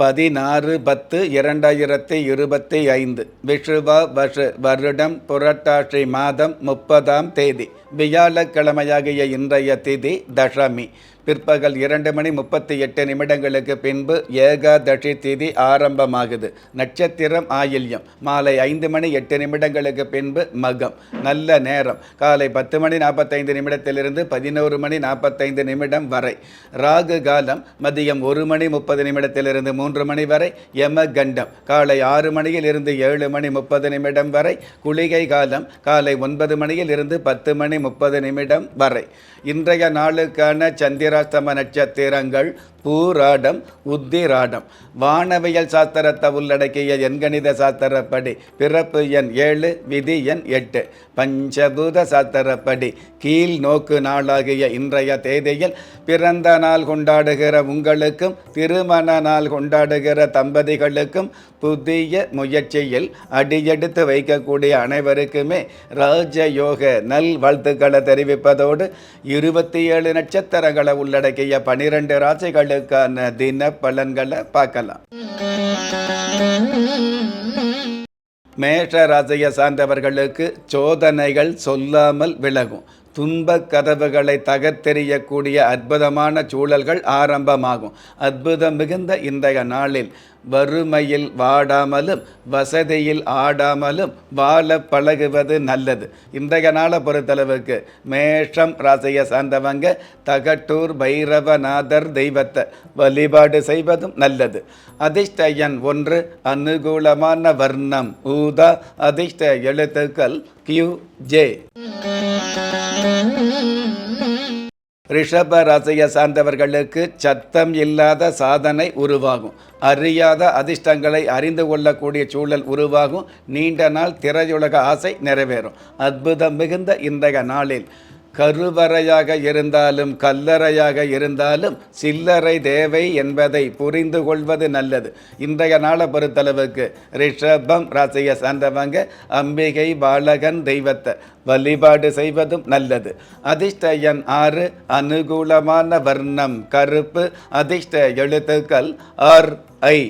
பதினாறு பத்து இரண்டாயிரத்தி இருபத்தி ஐந்து. விஷுவா வருஷ வருடம் புரட்டாசி மாதம் முப்பதாம் தேதி. வியாழக்கிழமையாகிய இன்றைய திதி தசமி. பிற்பகல் இரண்டு மணி முப்பத்தி எட்டு நிமிடங்களுக்கு பின்பு ஏகாதசி திதி ஆரம்பமாகுது. நட்சத்திரம் ஆயில்யம். மாலை ஐந்து மணி எட்டு நிமிடங்களுக்கு பின்பு மகம். நல்ல நேரம். காலை பத்து மணி நாற்பத்தைந்து நிமிடத்திலிருந்து பதினோரு மணி நாற்பத்தைந்து நிமிடம் வரை. ராகு காலம் மதியம் ஒரு மணி முப்பது நிமிடத்திலிருந்து மூன்று மணி வரை. யம கண்டம் காலை ஆறு மணியில் இருந்து ஏழு மணி முப்பது நிமிடம் வரை. குளிகை காலம் காலை ஒன்பது மணியில் இருந்து பத்து மணி முப்பது நிமிடம் வரை. இன்றைய நாளுக்கான சந்திராஸ்தம நட்சத்திரங்கள் பூராடம் உத்திராடம். வானவியல் சாஸ்திரத்தை உள்ளடக்கிய எண்கணித சாஸ்திரப்படி பிறப்பு எண் ஏழு விதி எண் எட்டு. பஞ்சபூத சாஸ்திரப்படி கீழ் நோக்கு நாளாகிய இன்றைய தேதியில் பிறந்த நாள் கொண்டாடுகிற உங்களுக்கும் திருமண நாள் கொண்டாடுகிற தம்பதிகளுக்கும் புதிய முயற்சியில் அடியெடுத்து வைக்கக்கூடிய அனைவருக்குமே ராஜயோக நல் வாழ்த்துக்களை தெரிவிப்பதோடு இருபத்தி ஏழு நட்சத்திரங்களை உள்ளடக்கிய பனிரெண்டு ராசிகளுக்கான தின பலன்களை பார்க்கலாம். மேஷ ராசியை சார்ந்தவர்களுக்கு சோதனைகள் சொல்லாமல் விலகும். துன்பக் கதவுகளை தகர்த்தெறியக்கூடிய அற்புதமான சூழல்கள் ஆரம்பமாகும். அற்புதம் மிகுந்த இன்றைய நாளில் வறுமையில் வாடாமலும் வசதியில் ஆடாமலும் வாழ பழகுவது நல்லது. இன்றைய நாளை பொறுத்தளவுக்கு மேஷம் ராசியை சார்ந்தவங்க தகட்டூர் பைரவநாதர் தெய்வத்தை வழிபாடு செய்வதும் நல்லது. அதிர்ஷ்ட எண் ஒன்று அனுகூலமான வர்ணம் ஊதா அதிர்ஷ்ட எழுத்துக்கள் கியூ ஜே ரிஷப ராசியை சார்ந்தவர்களுக்கு சத்தம் இல்லாத சாதனை உருவாகும். அறியாத அதிர்ஷ்டங்களை அறிந்து கொள்ளக்கூடிய சூழல் உருவாகும். நீண்ட நாள் திரையுலக ஆசை நிறைவேறும். அற்புதம் மிகுந்த இன்றைய நாளில் கருவறையாக இருந்தாலும் கல்லறையாக இருந்தாலும் சில்லறை தேவை என்பதை புரிந்து கொள்வது நல்லது. இன்றைய நாளை பொறுத்தளவுக்கு ரிஷபம் ராசியை சார்ந்தவங்க அம்பிகை பாலகன் தெய்வத்தை வழிபாடு செய்வதும் நல்லது. அதிர்ஷ்ட எண் ஆறு அனுகூலமான வர்ணம் கருப்பு அதிர்ஷ்ட எழுத்துக்கள் ஆர் ஐ.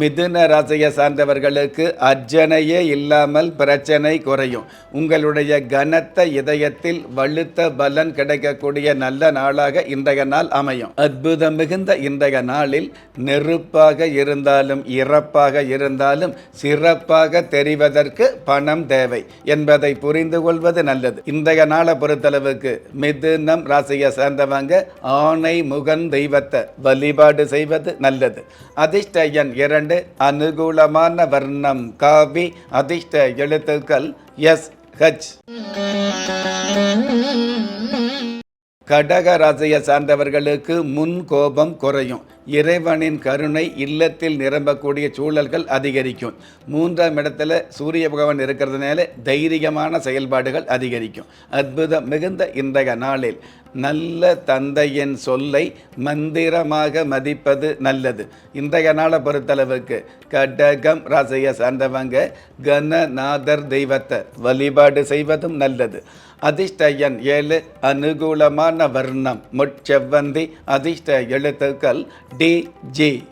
மிதுன ராசியை சார்ந்தவர்களுக்கு அர்ஜனையே இல்லாமல் பிரச்சனை குறையும். உங்களுடைய கனத்த இதயத்தில் வலுத்த பலன் கிடைக்கக்கூடிய நல்ல நாளாக இன்றைய நாள் அமையும். அற்புதம் மிகுந்த இன்றைய நாளில் நெருப்பாக இருந்தாலும் இறப்பாக இருந்தாலும் சிறப்பாக தெரிவதற்கு பணம் தேவை என்பதை புரிந்து கொள்வது நல்லது. இன்றைய நாளை பொறுத்தளவுக்கு மிதுனம் ராசியை சேர்ந்தவங்க ஆணை முகன் தெய்வத்தை வழிபாடு செய்வது நல்லது. அதிர்ஷ்ட எண் இரண்டு அனுகூலமான வர்ணம் காவி அதிர்ஷ்ட எழுத்துக்கள் எஸ் ஹச். கடக ராசியை சார்ந்தவர்களுக்கு முன் கோபம் குறையும். இறைவனின் கருணை இல்லத்தில் நிரம்பக்கூடிய சூழல்கள் அதிகரிக்கும். மூன்றாம் இடத்துல சூரிய பகவான் இருக்கிறதுனால தைரியமான செயல்பாடுகள் அதிகரிக்கும். அற்புதம் மிகுந்த இன்றைய நாளில். நல்ல தந்தையின் சொல்லை மந்திரமாக மதிப்பது நல்லது. இன்றைய நாளை பொறுத்தளவுக்கு கடகம் ராசியை சார்ந்தவங்க கணநாதர் தெய்வத்தை வழிபாடு செய்வதும் நல்லது. அதிர்ஷ்ட எண் ஏழு அனுகூலமான வர்ணம். முட்செவ்வந்தி அதிர்ஷ்ட எழுத்துக்கள் டி ஜி.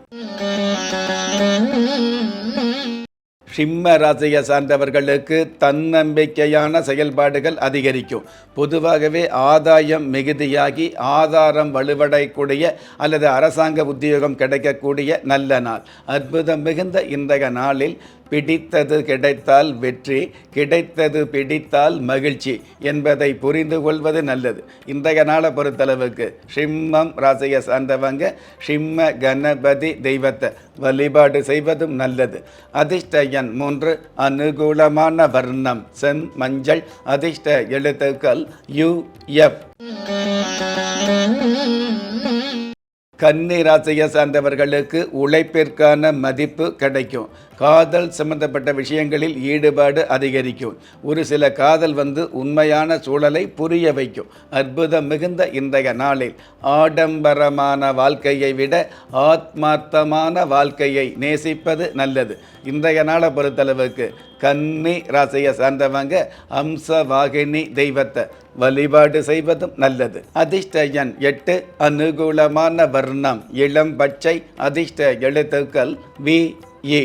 சிம்ம ராசியை சார்ந்தவர்களுக்கு தன்னம்பிக்கையான செயல்பாடுகள் அதிகரிக்கும். பொதுவாகவே ஆதாயம் மிகுதியாகி ஆதாரம் வலுவடையக்கூடிய அல்லது அரசாங்க உத்தியோகம் கிடைக்கக்கூடிய நல்ல நாள். அற்புதம் மிகுந்த இன்றைய நாளில் பிடித்தது கிடைத்தால் வெற்றி கிடைத்தது பிடித்தால் மகிழ்ச்சி என்பதை புரிந்து கொள்வது நல்லது. இன்றைய நாளை பொறுத்தளவுக்கு சிம்மம் ராசியை சார்ந்தவங்க சிம்ம கணபதி தெய்வத்தை வழிபாடு செய்வதும் நல்லது. அதிர்ஷ்ட எண் மூன்று அனுகூலமான வர்ணம் செம் மஞ்சள் அதிர்ஷ்ட எழுத்துக்கள் யு எஃப். கன்னி ராசியை சார்ந்தவர்களுக்கு உழைப்பிற்கான மதிப்பு கிடைக்கும். காதல் சம்பந்தப்பட்ட விஷயங்களில் ஈடுபாடு அதிகரிக்கும். ஒரு சில காதல் வந்து உண்மையான சூழலை புரிய வைக்கும். அற்புதம் மிகுந்த இன்றைய நாளில். ஆடம்பரமான வாழ்க்கையை விட ஆத்மார்த்தமான வாழ்க்கையை நேசிப்பது நல்லது. இன்றைய நாளை பொறுத்தளவுக்கு கன்னி ராசியை சார்ந்தவங்க அம்சவாகினி தெய்வத்தை வழிபாடு செய்வதும் நல்லது. அதிர்ஷ்ட எண் எட்டு அனுகூலமான வர்ணம் இளம் பச்சை அதிர்ஷ்ட எழுத்துக்கள் வி ஏ.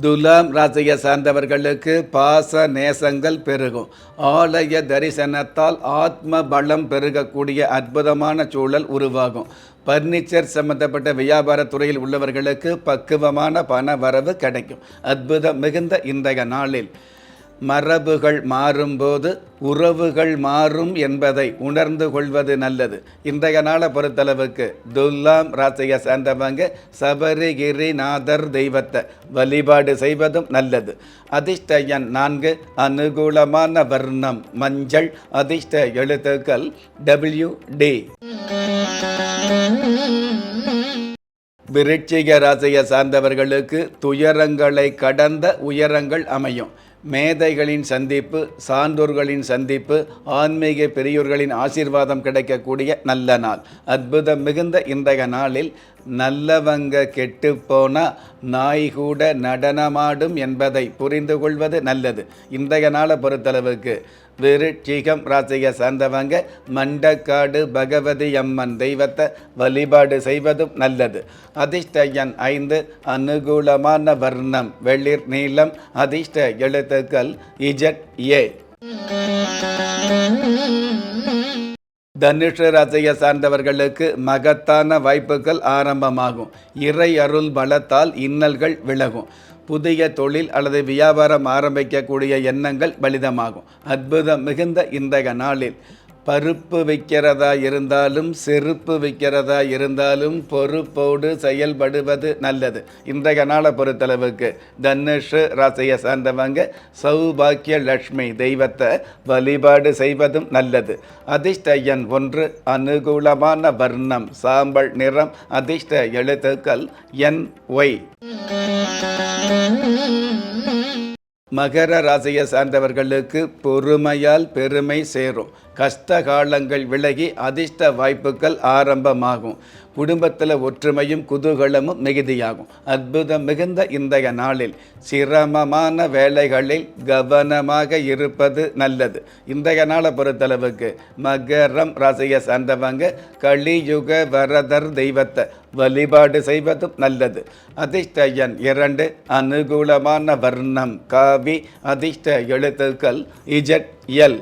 துலாம் ராசியை சார்ந்தவர்களுக்கு பாச நேசங்கள் பெருகும். ஆலய தரிசனத்தால் ஆத்ம பலம் பெருகக்கூடிய அற்புதமான சூழல் உருவாகும். பர்னிச்சர் சம்பந்தப்பட்ட வியாபார துறையில் உள்ளவர்களுக்கு பக்குவமான பண வரவு கிடைக்கும். அற்புதம் மிகுந்த இன்றைய நாளில். மரபுகள் மாறும்போது உறவுகள் மாறும் என்பதை உணர்ந்து கொள்வது நல்லது. இன்றைய நாளை பொறுத்தளவுக்கு துல்லாம் ராசியை சேர்ந்தவங்க சபரிகிரிநாதர் தெய்வத்தை வழிபாடு செய்வதும் நல்லது. அதிர்ஷ்ட எண் நான்கு அனுகூலமான வர்ணம் மஞ்சள் அதிர்ஷ்ட எழுத்துக்கள் டபிள்யூ டி விருட்சிக ராசியை சார்ந்தவர்களுக்கு துயரங்களை கடந்த உயரங்கள் அமையும். மேதைகளின் சந்திப்பு சான்றோர்களின் சந்திப்பு ஆன்மீக பெரியோர்களின் ஆசீர்வாதம் கிடைக்கக்கூடிய நல்ல நாள். அற்புதம் மிகுந்த இன்றைய நாளில் நல்லவங்க கெட்டுப்போனா நாய் கூட நடனமாடும் என்பதை புரிந்து கொள்வது நல்லது. இன்றைய நாளை பொறுத்தளவுக்கு விருட்சிகம் ராசியை சார்ந்தவங்க மண்டக்காடு பகவதி அம்மன் தெய்வத்தை வழிபாடு செய்வதும் நல்லது. அதிர்ஷ்ட எண் ஐந்து அனுகூலமான வர்ணம் வெளிர் நீளம் அதிர்ஷ்ட எழுத்துக்கள் இஜட் ஏ. தனுஷ ராசியை சார்ந்தவர்களுக்கு மகத்தான வாய்ப்புகள் ஆரம்பமாகும். இறை அருள் பலத்தால் இன்னல்கள் விலகும். புதிய தொழில் அல்லது வியாபாரம் ஆரம்பிக்கக்கூடிய எண்ணங்கள் பலிதமாகும். அற்புதம் மிகுந்த இன்றைய நாளில். பருப்பு விற்கிறதா இருந்தாலும் செருப்பு விற்கிறதா இருந்தாலும் பொறுப்போடு செயல்படுவது நல்லது. இன்றைய நாளை பொறுத்தளவுக்கு தனுஷ் ராசியை சார்ந்தவங்க சௌபாக்கிய லக்ஷ்மி தெய்வத்தை வழிபாடு செய்வதும் நல்லது. அதிர்ஷ்ட எண் ஒன்று அனுகூலமான வர்ணம் சாம்பல் நிறம் அதிர்ஷ்ட எழுத்துக்கள் என் ஒய். மகர ராசியை சார்ந்தவர்களுக்கு பொறுமையால் பெருமை சேரும். கஷ்ட காலங்கள் விலகி அதிர்ஷ்ட வாய்ப்புகள் ஆரம்பமாகும். குடும்பத்தில் ஒற்றுமையும் குதூகலமும் மிகுதியாகும். அற்புதம் மிகுந்த இன்றைய நாளில் சிரமமான வேலைகளில் கவனமாக இருப்பது நல்லது. இன்றைய நாளை பொறுத்தளவுக்கு மகரம் ராசியை சார்ந்தவங்க கலியுக வரதர் தெய்வத்தை வழிபாடு செய்வதும் நல்லது. அதிர்ஷ்ட எண் இரண்டு அனுகூலமான வர்ணம் காவி அதிர்ஷ்ட எழுத்துக்கள் இஜட் எல்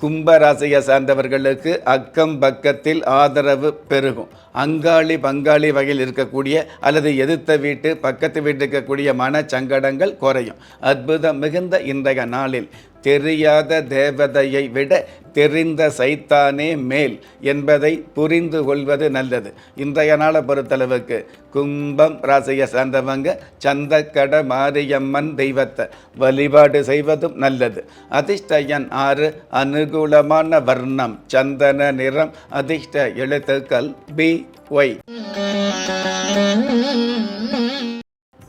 கும்பராசியை சார்ந்தவர்களுக்கு அக்கம் பக்கத்தில் ஆதரவு பெருகும். அங்காளி பங்காளி வகையில் இருக்கக்கூடிய அல்லது எதிர்த்த வீட்டு பக்கத்து வீட்டு இருக்கக்கூடிய மனச்சங்கடங்கள் குறையும். அற்புதம் மிகுந்த இன்றைய நாளில் தெரியாத தேவதையை விட தெரிந்த சைத்தானே மேல் என்பதை புரிந்து கொள்வது நல்லது. இன்றைய நாளை பொறுத்தளவுக்கு கும்பம் ராசியை சார்ந்தவங்க சந்தக்கட மாரியம்மன் தெய்வத்தை வழிபாடு செய்வதும் நல்லது. அதிர்ஷ்டயன் ஆறு அனுகூலமான வர்ணம் சந்தன நிறம் அதிர்ஷ்ட எழுத்துக்கள் பி ஒய்.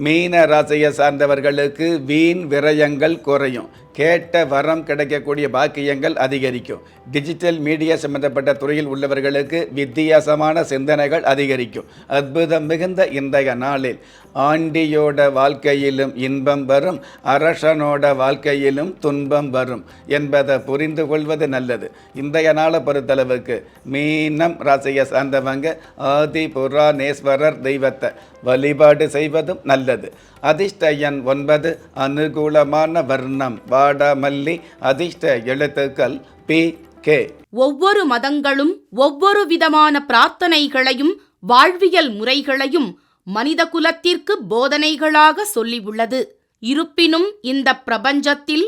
மீன ராசியை சார்ந்தவர்களுக்கு வீண் விரயங்கள் குறையும். கேட்ட வரம் கிடைக்கக்கூடிய பாக்கியங்கள் அதிகரிக்கும். டிஜிட்டல் மீடியா சம்பந்தப்பட்ட துறையில் உள்ளவர்களுக்கு வித்தியாசமான சிந்தனைகள் அதிகரிக்கும். அற்புதம் மிகுந்த இன்றைய நாளில் ஆண்டியோட வாழ்க்கையிலும் இன்பம் வரும் அரசனோட வாழ்க்கையிலும் துன்பம் வரும் என்பதை புரிந்து கொள்வது நல்லது. இன்றைய நாளை பொறுத்தளவுக்கு மீனம் ராசியை சார்ந்தவங்க ஆதி புராணேஸ்வரர் தெய்வத்தை வழிபாடு செய்வதும் நல்லது. அதிர்ஷ்ட எண் ஒன்பது அனுகூலமான வர்ணம் வா வாடாமல்லி அதிர்ஷ்ட எழுத்துக்கள் பி கே. ஒவ்வொரு மதங்களும் ஒவ்வொரு விதமான பிரார்த்தனைகளையும் வாழ்வியல் முறைகளையும் மனித குலத்திற்கு போதனைகளாக சொல்லியுள்ளது இருப்பினும் இந்த பிரபஞ்சத்தில்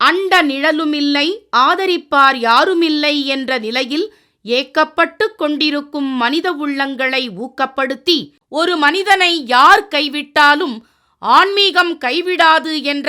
அண்ட நிழலுமில்லை ஆதரிப்பார் யாருமில்லை என்ற நிலையில் ஏக்கப்பட்டு கொண்டிருக்கும் மனித உள்ளங்களை ஊக்கப்படுத்தி ஒரு மனிதனை யார் கைவிட்டாலும் ஆன்மீகம் கைவிடாது என்ற